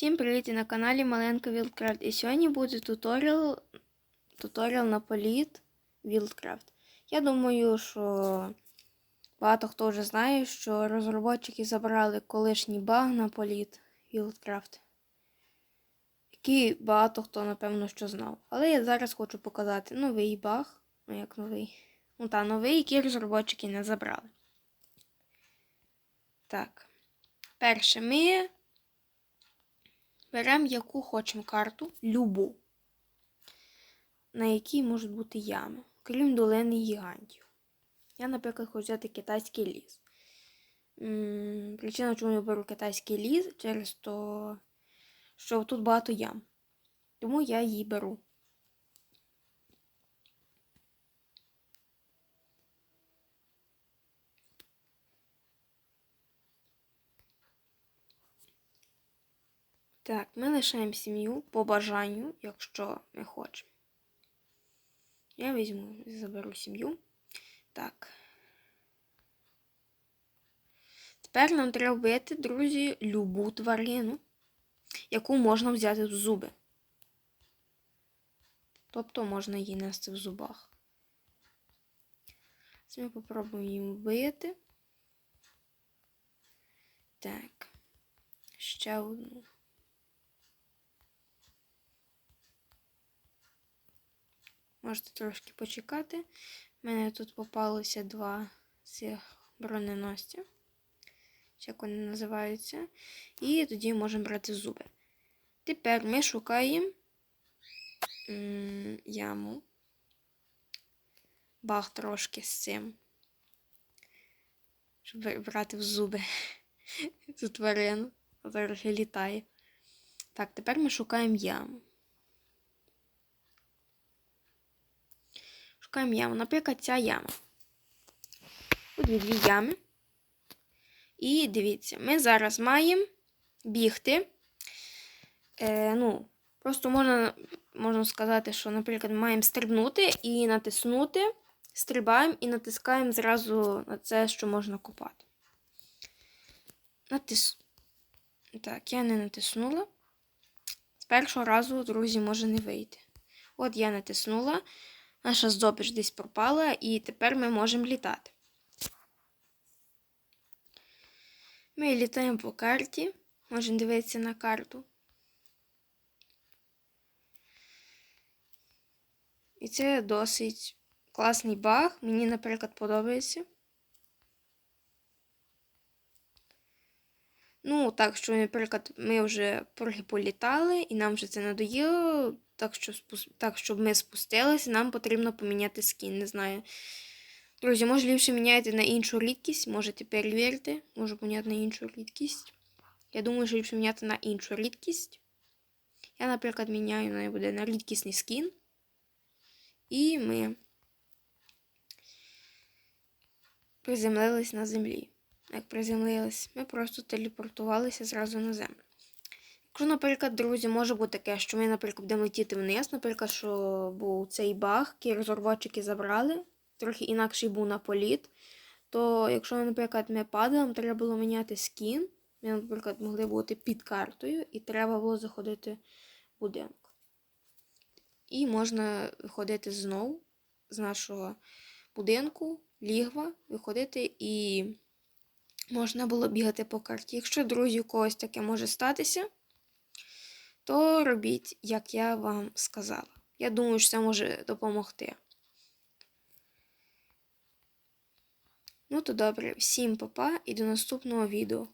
Всім привіт на каналі Маленька Wildcraft. І сьогодні буде туторіал, туторіал на політ Wildcraft. Я думаю, що багато хто вже знає, що розробники забрали колишній баг на політ Wildcraft. Який багато хто, напевно, що знав. Але я зараз хочу показати новий баг. Ну, як новий. Ну та новий, який розробники не забрали. Так. Перше, ми беремо яку хочемо карту, любу, на якій можуть бути ями, крім долини гігантів. Я, наприклад, хочу взяти китайський ліс. Причина, чому я беру китайський ліс, через те, що тут багато ям. Тому я її беру. Так, ми лишаємо сім'ю по бажанню, якщо ми хочемо. Я візьму, заберу сім'ю. Так. Тепер нам треба вбити, друзі, любу тварину, яку можна взяти в зуби. Тобто можна її нести в зубах. Ми попробуємо її вбити. Так. Ще одну. Можете трошки почекати. У мене тут попалося два цих броненосця. Як вони називаються. І тоді можемо брати зуби. Тепер ми шукаємо яму. Бах трошки з цим. Щоб брати в зуби цю тварину. Зараз літає. Так, тепер ми шукаємо яму. Шукаємо яму. Наприклад, ця яма. Тут дві ями. І дивіться, ми зараз маємо бігти. Е, ну, Просто можна можна сказати, що, наприклад, ми маємо стрибнути і натиснути. Стрибаємо і натискаємо зразу на це, що можна купати. Натис... Так, я не натиснула. З першого разу, друзі, може не вийти. От я натиснула. Наша здобич десь пропала, і тепер ми можемо літати. Ми літаємо по карті. Можемо дивитися на карту. І це досить класний баг. Мені, наприклад, подобається. Ну, так що, наприклад, ми вже трохи політали, і нам вже це надоїло. Так, що, так, щоб ми спустилися, нам потрібно поміняти скін. Не знаю. Друзі, може ліпше міняти на іншу рідкість, можете перевірити. Можу поміняти на іншу рідкість. Я думаю, що ліпше міняти на іншу рідкість. Я, наприклад, міняю на буде на рідкісний скін. І ми приземлились на землі. Як приземлились, ми просто телепортувалися зразу на землю. Якщо, наприклад, друзі, може бути таке, що ми, наприклад, будемо летіти вниз, наприклад, що був цей баг, який розорвачики забрали, трохи інакший був на політ, то якщо, наприклад, ми падали, треба було міняти скін. Ми, наприклад, могли бути під картою, і треба було заходити в будинок. І можна виходити знову з нашого будинку, лігва, виходити і можна було бігати по карті. Якщо, друзі, у когось таке може статися, то робіть, як я вам сказала. Я думаю, що це може допомогти. Ну, то добре, всім па-па і до наступного відео.